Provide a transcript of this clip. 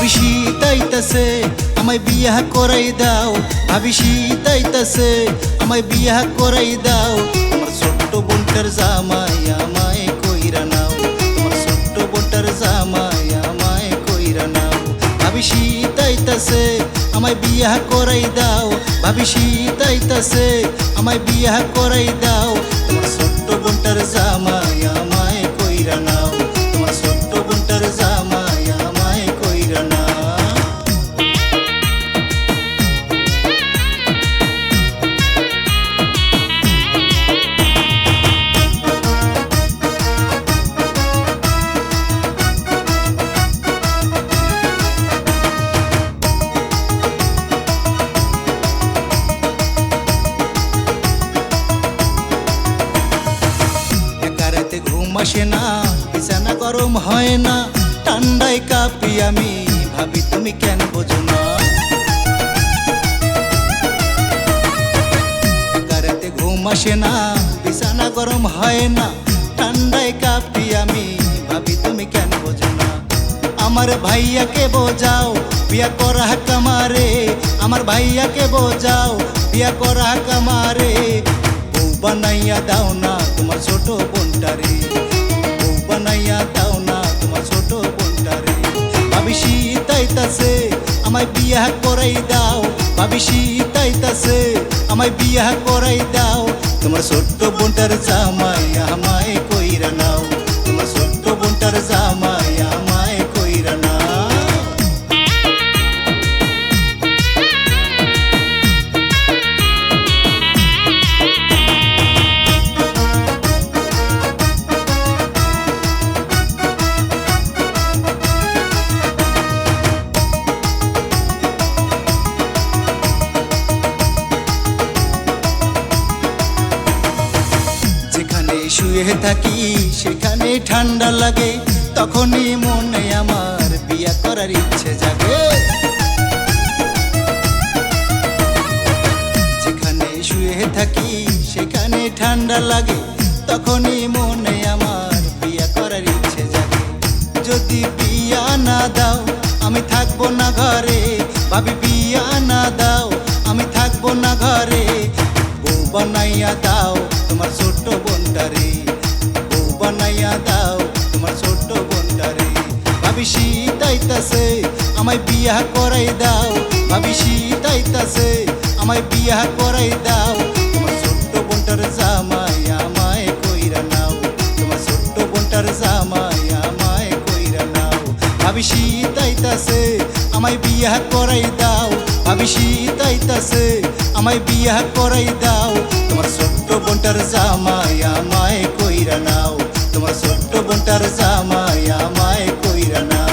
শীতাইতাছে, আমায় বিয়া করাই দাও। ভাবি শীতাইতাছে, আমায় বিয়া করাই দাও। তোমার ছোট্ট বোনটার জামাই আমায় কইরা নাও। তোমার ছোট্ট বোনটার জামাই আমায় কইরা নাও। ভাবি শীতাইতাছে, আমায় বিয়া করাই দাও। ভাবি শীতাইতাছে, আমায় বিয়া করাই দাও। তোমার ছোট্ট বোনটার জামাই ঘুম আসে না, বিছানা গরম হয় না। ঠান্ডায় কাঁপি আমি, ভাবি তুমি কেন বোঝো না। একা ঘুম আসে না, বিছানা গরম হয় না। ঠান্ডায় কাঁপি আমি, ভাবি তুমি কেন বোঝো না। আমার ভাইয়াকে বোঝাও, বিয়া করা কামারে আমার। ভাইয়াকে বোঝাও, বিয়া করা কামারে বানাইয়া দাও না তোমার ছোট বোনটারে। বউ বানাইয়া দাও না তোমার ছোট বোনটারে। ভাবিসি তাইতাছে আমায় বিয়া করাই দাও। ভাবিসি তাইতাছে আমায় বিয়া করাই দাও। তোমার ছোট্ট বোনটার জামাই যেখানে শুয়ে থাকি, সেখানে ঠান্ডা লাগে, তখনই মনে আমার বিয়া করার ইচ্ছে জাগে। যেখানে শুয়ে থাকি, সেখানে ঠান্ডা লাগে, তখনই মনে আমার বিয়া করার ইচ্ছে জাগে। যদি বিয়া না দাও, আমি থাকব না ঘরে। ভাবি বিয়া না দাও, আমি থাকব না ঘরে। বউ বানাইয়া দাও তোমার ছোট্ট বোনটারে বউ বানাইয়া দাও তোমার ছোট্ট বোনটারে ভাবি শীতাইতাছে আমায় বিয়া করাই দাও। ভাবি শীতাইতাছে আমায় বিয়া করাই দাও। তোমার ছোট্ট বোনটার জামাই আমায় কইরা নাও। তোমার ছোট্ট বোনটার জামাই আমায় কইরা নাও। ভাবি শীতাইতাছে আমায় বিয়া করাই দাও। ভাবি শীতাইতাছে আমায় বিয়া করাই দাও। তোমার বোনটার জামাই আমায় কইরা নাও। তোমার ছোট্ট বোনটার জামাই আমায় কইরা নাও।